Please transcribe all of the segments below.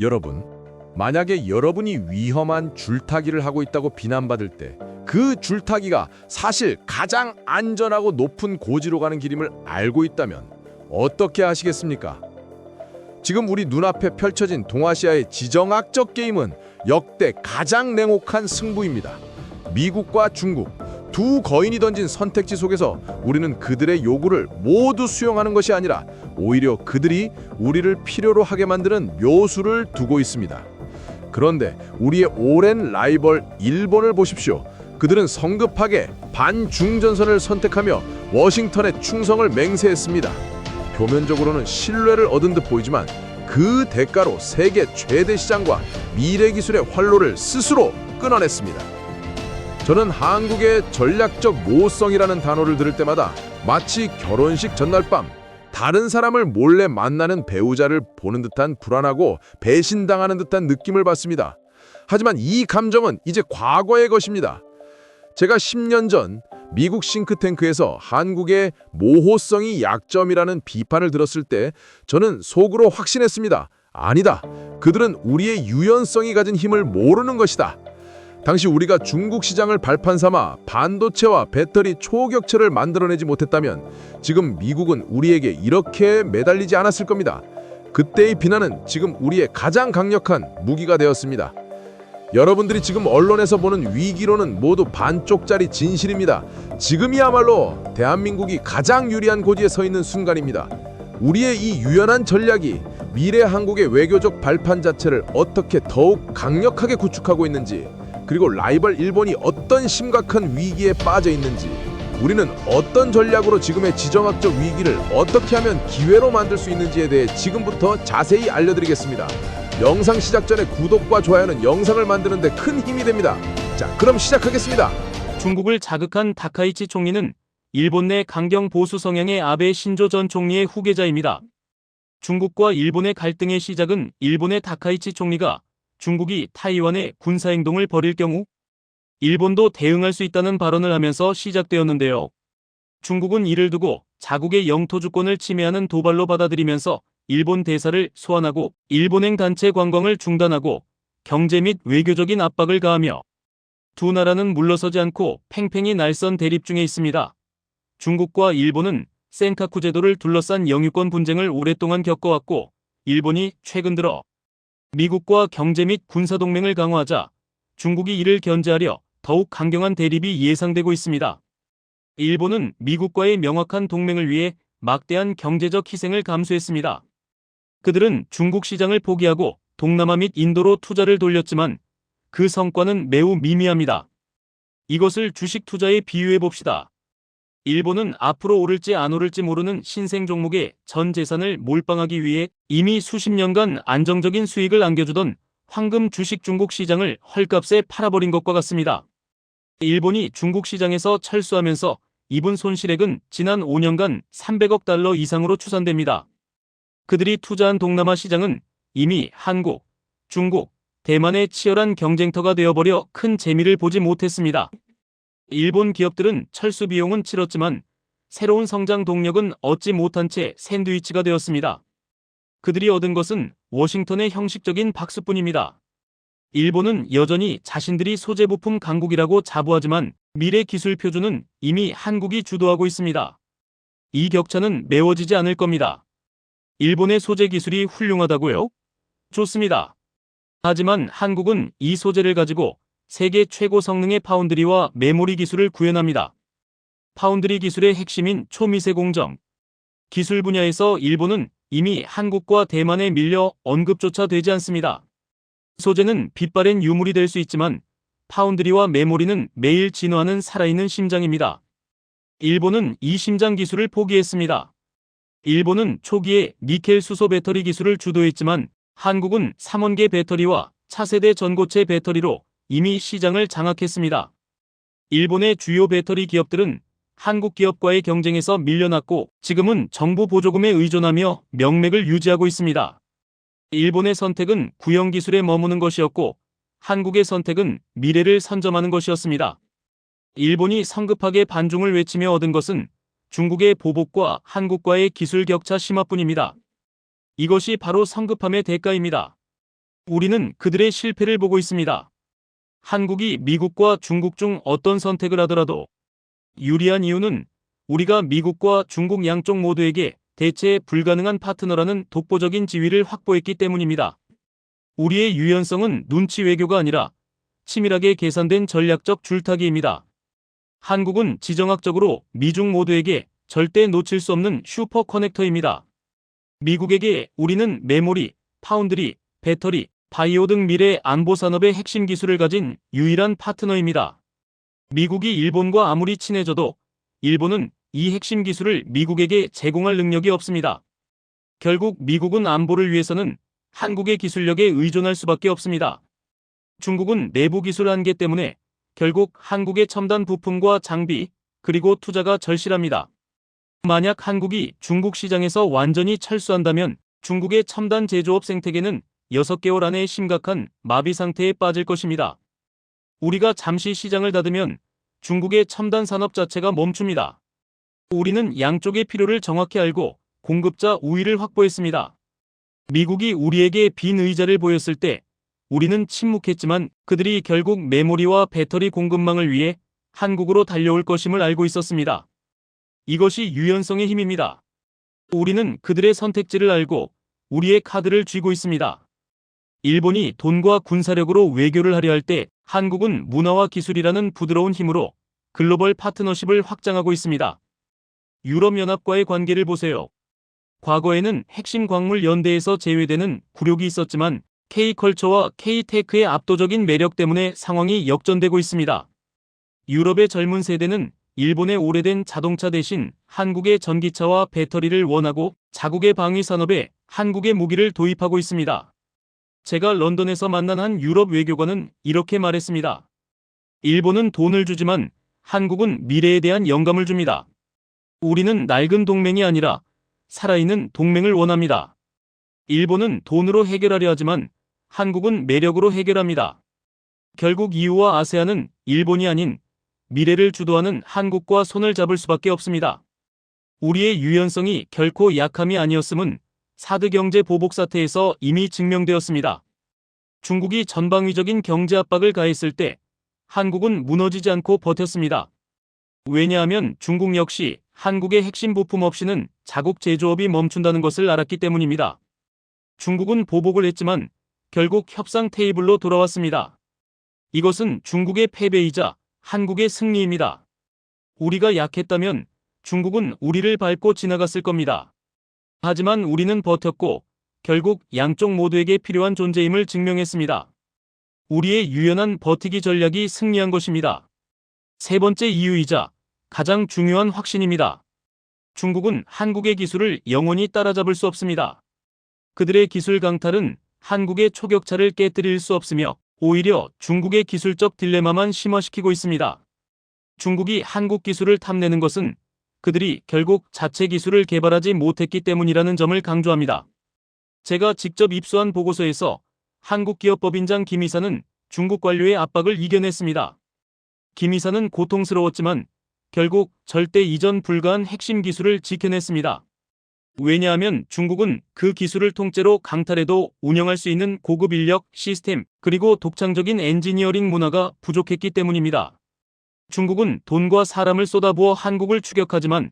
여러분, 만약에 여러분이 위험한 줄타기를 하고 있다고 비난받을 때 그 줄타기가 사실 가장 안전하고 높은 고지로 가는 길임을 알고 있다면 어떻게 하시겠습니까? 지금 우리 눈앞에 펼쳐진 동아시아의 지정학적 게임은 역대 가장 냉혹한 승부입니다. 미국과 중국 두 거인이 던진 선택지 속에서 우리는 그들의 요구를 모두 수용하는 것이 아니라 오히려 그들이 우리를 필요로 하게 만드는 묘수를 두고 있습니다. 그런데 우리의 오랜 라이벌 일본을 보십시오. 그들은 성급하게 반중전선을 선택하며 워싱턴의 충성을 맹세했습니다. 표면적으로는 신뢰를 얻은 듯 보이지만 그 대가로 세계 최대 시장과 미래 기술의 활로를 스스로 끊어냈습니다. 저는 한국의 전략적 모성이라는 단어를 들을 때마다 마치 결혼식 전날 밤 다른 사람을 몰래 만나는 배우자를 보는 듯한 불안하고 배신당하는 듯한 느낌을 받습니다. 하지만 이 감정은 이제 과거의 것입니다. 제가 10년 전 미국 싱크탱크에서 한국의 모호성이 약점이라는 비판을 들었을 때 저는 속으로 확신했습니다. 아니다. 그들은 우리의 유연성이 가진 힘을 모르는 것이다. 당시 우리가 중국 시장을 발판 삼아 반도체와 배터리 초격체를 만들어내지 못했다면 지금 미국은 우리에게 이렇게 매달리지 않았을 겁니다. 그때의 비난은 지금 우리의 가장 강력한 무기가 되었습니다. 여러분들이 지금 언론에서 보는 위기로는 모두 반쪽짜리 진실입니다. 지금이야말로 대한민국이 가장 유리한 고지에 서 있는 순간입니다. 우리의 이 유연한 전략이 미래 한국의 외교적 발판 자체를 어떻게 더욱 강력하게 구축하고 있는지 그리고 라이벌 일본이 어떤 심각한 위기에 빠져 있는지 우리는 어떤 전략으로 지금의 지정학적 위기를 어떻게 하면 기회로 만들 수 있는지에 대해 지금부터 자세히 알려드리겠습니다. 영상 시작 전에 구독과 좋아요는 영상을 만드는 데 큰 힘이 됩니다. 자, 그럼 시작하겠습니다. 중국을 자극한 다카이치 총리는 일본 내 강경 보수 성향의 아베 신조 전 총리의 후계자입니다. 중국과 일본의 갈등의 시작은 일본의 다카이치 총리가 중국이 타이완에 군사행동을 벌일 경우 일본도 대응할 수 있다는 발언을 하면서 시작되었는데요. 중국은 이를 두고 자국의 영토 주권을 침해하는 도발로 받아들이면서 일본 대사를 소환하고 일본행 단체 관광을 중단하고 경제 및 외교적인 압박을 가하며 두 나라는 물러서지 않고 팽팽히 날선 대립 중에 있습니다. 중국과 일본은 센카쿠 제도를 둘러싼 영유권 분쟁을 오랫동안 겪어왔고 일본이 최근 들어 미국과 경제 및 군사 동맹을 강화하자 중국이 이를 견제하려 더욱 강경한 대립이 예상되고 있습니다. 일본은 미국과의 명확한 동맹을 위해 막대한 경제적 희생을 감수했습니다. 그들은 중국 시장을 포기하고 동남아 및 인도로 투자를 돌렸지만 그 성과는 매우 미미합니다. 이것을 주식 투자에 비유해 봅시다. 일본은 앞으로 오를지 안 오를지 모르는 신생 종목에 전 재산을 몰빵하기 위해 이미 수십 년간 안정적인 수익을 안겨주던 황금 주식 중국 시장을 헐값에 팔아버린 것과 같습니다. 일본이 중국 시장에서 철수하면서 입은 손실액은 지난 5년간 300억 달러 이상으로 추산됩니다. 그들이 투자한 동남아 시장은 이미 한국, 중국, 대만의 치열한 경쟁터가 되어버려 큰 재미를 보지 못했습니다. 일본 기업들은 철수 비용은 치렀지만 새로운 성장 동력은 얻지 못한 채 샌드위치가 되었습니다. 그들이 얻은 것은 워싱턴의 형식적인 박수뿐입니다. 일본은 여전히 자신들이 소재 부품 강국이라고 자부하지만 미래 기술 표준은 이미 한국이 주도하고 있습니다. 이 격차는 메워지지 않을 겁니다. 일본의 소재 기술이 훌륭하다고요? 좋습니다. 하지만 한국은 이 소재를 가지고 세계 최고 성능의 파운드리와 메모리 기술을 구현합니다. 파운드리 기술의 핵심인 초미세 공정. 기술 분야에서 일본은 이미 한국과 대만에 밀려 언급조차 되지 않습니다. 소재는 빛바랜 유물이 될 수 있지만 파운드리와 메모리는 매일 진화하는 살아있는 심장입니다. 일본은 이 심장 기술을 포기했습니다. 일본은 초기에 니켈 수소 배터리 기술을 주도했지만 한국은 3원계 배터리와 차세대 전고체 배터리로 이미 시장을 장악했습니다. 일본의 주요 배터리 기업들은 한국 기업과의 경쟁에서 밀려났고 지금은 정부 보조금에 의존하며 명맥을 유지하고 있습니다. 일본의 선택은 구형 기술에 머무는 것이었고 한국의 선택은 미래를 선점하는 것이었습니다. 일본이 성급하게 반중을 외치며 얻은 것은 중국의 보복과 한국과의 기술 격차 심화뿐입니다. 이것이 바로 성급함의 대가입니다. 우리는 그들의 실패를 보고 있습니다. 한국이 미국과 중국 중 어떤 선택을 하더라도 유리한 이유는 우리가 미국과 중국 양쪽 모두에게 대체 불가능한 파트너라는 독보적인 지위를 확보했기 때문입니다. 우리의 유연성은 눈치 외교가 아니라 치밀하게 계산된 전략적 줄타기입니다. 한국은 지정학적으로 미중 모두에게 절대 놓칠 수 없는 슈퍼 커넥터입니다. 미국에게 우리는 메모리, 파운드리, 배터리, 바이오 등 미래 안보 산업의 핵심 기술을 가진 유일한 파트너입니다. 미국이 일본과 아무리 친해져도 일본은 이 핵심 기술을 미국에게 제공할 능력이 없습니다. 결국 미국은 안보를 위해서는 한국의 기술력에 의존할 수밖에 없습니다. 중국은 내부 기술 한계 때문에 결국 한국의 첨단 부품과 장비 그리고 투자가 절실합니다. 만약 한국이 중국 시장에서 완전히 철수한다면 중국의 첨단 제조업 생태계는 6개월 안에 심각한 마비 상태에 빠질 것입니다. 우리가 잠시 시장을 닫으면 중국의 첨단 산업 자체가 멈춥니다. 우리는 양쪽의 필요를 정확히 알고 공급자 우위를 확보했습니다. 미국이 우리에게 빈 의자를 보였을 때 우리는 침묵했지만 그들이 결국 메모리와 배터리 공급망을 위해 한국으로 달려올 것임을 알고 있었습니다. 이것이 유연성의 힘입니다. 우리는 그들의 선택지를 알고 우리의 카드를 쥐고 있습니다. 일본이 돈과 군사력으로 외교를 하려 할 때 한국은 문화와 기술이라는 부드러운 힘으로 글로벌 파트너십을 확장하고 있습니다. 유럽연합과의 관계를 보세요. 과거에는 핵심 광물 연대에서 제외되는 굴욕이 있었지만 K컬처와 K테크의 압도적인 매력 때문에 상황이 역전되고 있습니다. 유럽의 젊은 세대는 일본의 오래된 자동차 대신 한국의 전기차와 배터리를 원하고 자국의 방위 산업에 한국의 무기를 도입하고 있습니다. 제가 런던에서 만난 한 유럽 외교관은 이렇게 말했습니다. 일본은 돈을 주지만 한국은 미래에 대한 영감을 줍니다. 우리는 낡은 동맹이 아니라 살아있는 동맹을 원합니다. 일본은 돈으로 해결하려 하지만 한국은 매력으로 해결합니다. 결국 EU와 아세안은 일본이 아닌 미래를 주도하는 한국과 손을 잡을 수밖에 없습니다. 우리의 유연성이 결코 약함이 아니었음은 사드 경제 보복 사태에서 이미 증명되었습니다. 중국이 전방위적인 경제 압박을 가했을 때 한국은 무너지지 않고 버텼습니다. 왜냐하면 중국 역시 한국의 핵심 부품 없이는 자국 제조업이 멈춘다는 것을 알았기 때문입니다. 중국은 보복을 했지만 결국 협상 테이블로 돌아왔습니다. 이것은 중국의 패배이자 한국의 승리입니다. 우리가 약했다면 중국은 우리를 밟고 지나갔을 겁니다. 하지만 우리는 버텼고 결국 양쪽 모두에게 필요한 존재임을 증명했습니다. 우리의 유연한 버티기 전략이 승리한 것입니다. 세 번째 이유이자 가장 중요한 확신입니다. 중국은 한국의 기술을 영원히 따라잡을 수 없습니다. 그들의 기술 강탈은 한국의 초격차를 깨뜨릴 수 없으며 오히려 중국의 기술적 딜레마만 심화시키고 있습니다. 중국이 한국 기술을 탐내는 것은 그들이 결국 자체 기술을 개발하지 못했기 때문이라는 점을 강조합니다. 제가 직접 입수한 보고서에서 한국기업법인장 김 이사는 중국 관료의 압박을 이겨냈습니다. 김 이사는 고통스러웠지만 결국 절대 이전 불가한 핵심 기술을 지켜냈습니다. 왜냐하면 중국은 그 기술을 통째로 강탈해도 운영할 수 있는 고급 인력, 시스템, 그리고 독창적인 엔지니어링 문화가 부족했기 때문입니다. 중국은 돈과 사람을 쏟아부어 한국을 추격하지만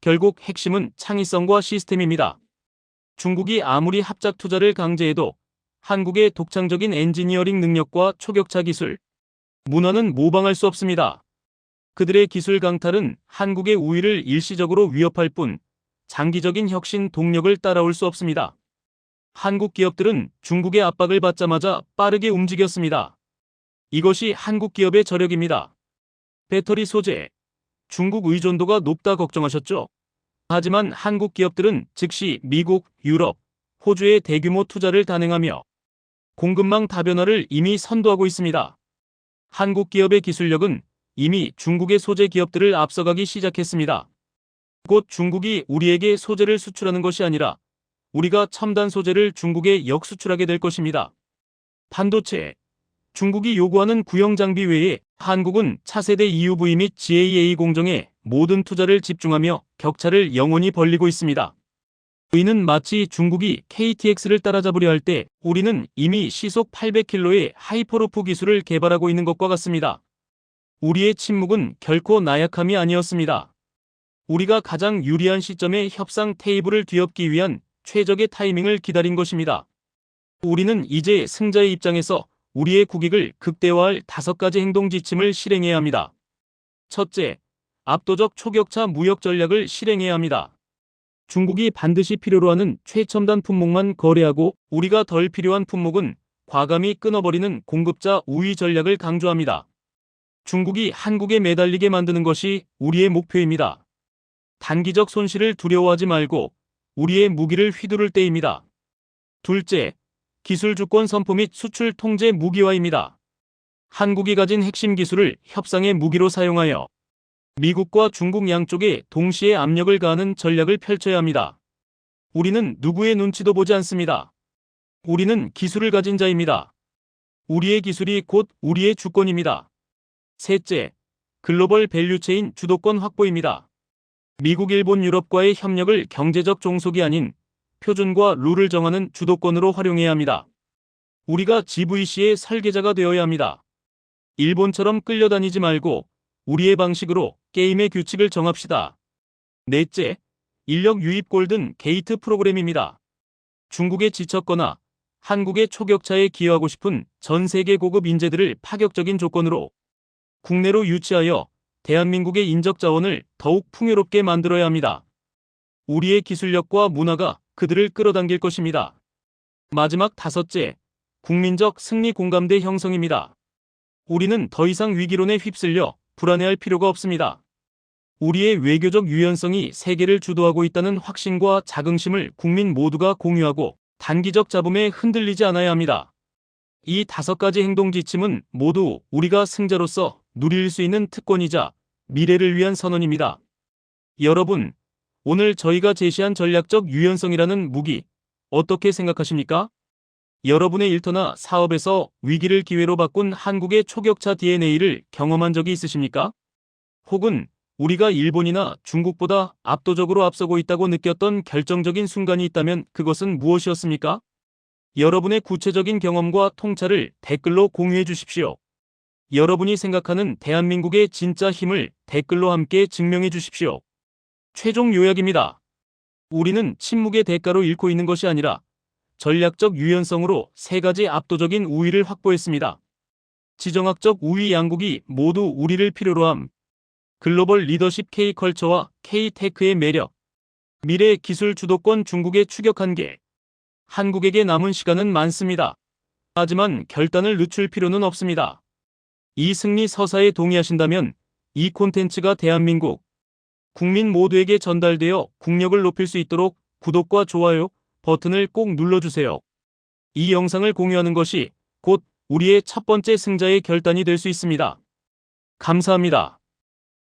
결국 핵심은 창의성과 시스템입니다. 중국이 아무리 합작 투자를 강제해도 한국의 독창적인 엔지니어링 능력과 초격차 기술, 문화는 모방할 수 없습니다. 그들의 기술 강탈은 한국의 우위를 일시적으로 위협할 뿐 장기적인 혁신 동력을 따라올 수 없습니다. 한국 기업들은 중국의 압박을 받자마자 빠르게 움직였습니다. 이것이 한국 기업의 저력입니다. 배터리 소재. 중국 의존도가 높다 걱정하셨죠? 하지만 한국 기업들은 즉시 미국, 유럽, 호주에 대규모 투자를 단행하며 공급망 다변화를 이미 선도하고 있습니다. 한국 기업의 기술력은 이미 중국의 소재 기업들을 앞서가기 시작했습니다. 곧 중국이 우리에게 소재를 수출하는 것이 아니라 우리가 첨단 소재를 중국에 역수출하게 될 것입니다. 반도체. 중국이 요구하는 구형 장비 외에 한국은 차세대 EUV 및 GAA 공정에 모든 투자를 집중하며 격차를 영원히 벌리고 있습니다. 이는 마치 중국이 KTX를 따라잡으려 할 때 우리는 이미 시속 800km의 하이퍼루프 기술을 개발하고 있는 것과 같습니다. 우리의 침묵은 결코 나약함이 아니었습니다. 우리가 가장 유리한 시점에 협상 테이블을 뒤엎기 위한 최적의 타이밍을 기다린 것입니다. 우리는 이제 승자의 입장에서 우리의 국익을 극대화할 다섯 가지 행동 지침을 실행해야 합니다. 첫째, 압도적 초격차 무역 전략을 실행해야 합니다. 중국이 반드시 필요로 하는 최첨단 품목만 거래하고 우리가 덜 필요한 품목은 과감히 끊어버리는 공급자 우위 전략을 강조합니다. 중국이 한국에 매달리게 만드는 것이 우리의 목표입니다. 단기적 손실을 두려워하지 말고 우리의 무기를 휘두를 때입니다. 둘째, 기술 주권 선포 및 수출 통제 무기화입니다. 한국이 가진 핵심 기술을 협상의 무기로 사용하여 미국과 중국 양쪽에 동시에 압력을 가하는 전략을 펼쳐야 합니다. 우리는 누구의 눈치도 보지 않습니다. 우리는 기술을 가진 자입니다. 우리의 기술이 곧 우리의 주권입니다. 셋째, 글로벌 밸류체인 주도권 확보입니다. 미국, 일본, 유럽과의 협력을 경제적 종속이 아닌 표준과 룰을 정하는 주도권으로 활용해야 합니다. 우리가 GVC의 설계자가 되어야 합니다. 일본처럼 끌려다니지 말고 우리의 방식으로 게임의 규칙을 정합시다. 넷째, 인력 유입 골든 게이트 프로그램입니다. 중국에 지쳤거나 한국의 초격차에 기여하고 싶은 전 세계 고급 인재들을 파격적인 조건으로 국내로 유치하여 대한민국의 인적 자원을 더욱 풍요롭게 만들어야 합니다. 우리의 기술력과 문화가 그들을 끌어당길 것입니다. 마지막 다섯째, 국민적 승리 공감대 형성입니다. 우리는 더 이상 위기론에 휩쓸려 불안해할 필요가 없습니다. 우리의 외교적 유연성이 세계를 주도하고 있다는 확신과 자긍심을 국민 모두가 공유하고 단기적 잡음에 흔들리지 않아야 합니다. 이 다섯 가지 행동 지침은 모두 우리가 승자로서 누릴 수 있는 특권이자 미래를 위한 선언입니다. 여러분, 오늘 저희가 제시한 전략적 유연성이라는 무기 어떻게 생각하십니까? 여러분의 일터나 사업에서 위기를 기회로 바꾼 한국의 초격차 DNA를 경험한 적이 있으십니까? 혹은 우리가 일본이나 중국보다 압도적으로 앞서고 있다고 느꼈던 결정적인 순간이 있다면 그것은 무엇이었습니까? 여러분의 구체적인 경험과 통찰을 댓글로 공유해 주십시오. 여러분이 생각하는 대한민국의 진짜 힘을 댓글로 함께 증명해 주십시오. 최종 요약입니다. 우리는 침묵의 대가로 잃고 있는 것이 아니라 전략적 유연성으로 세 가지 압도적인 우위를 확보했습니다. 지정학적 우위 양국이 모두 우리를 필요로 함. 글로벌 리더십 K컬처와 K테크의 매력. 미래 기술 주도권 중국의 추격 한계. 한국에게 남은 시간은 많습니다. 하지만 결단을 늦출 필요는 없습니다. 이 승리 서사에 동의하신다면 이 콘텐츠가 대한민국 국민 모두에게 전달되어 국력을 높일 수 있도록 구독과 좋아요 버튼을 꼭 눌러주세요. 이 영상을 공유하는 것이 곧 우리의 첫 번째 승자의 결단이 될 수 있습니다. 감사합니다.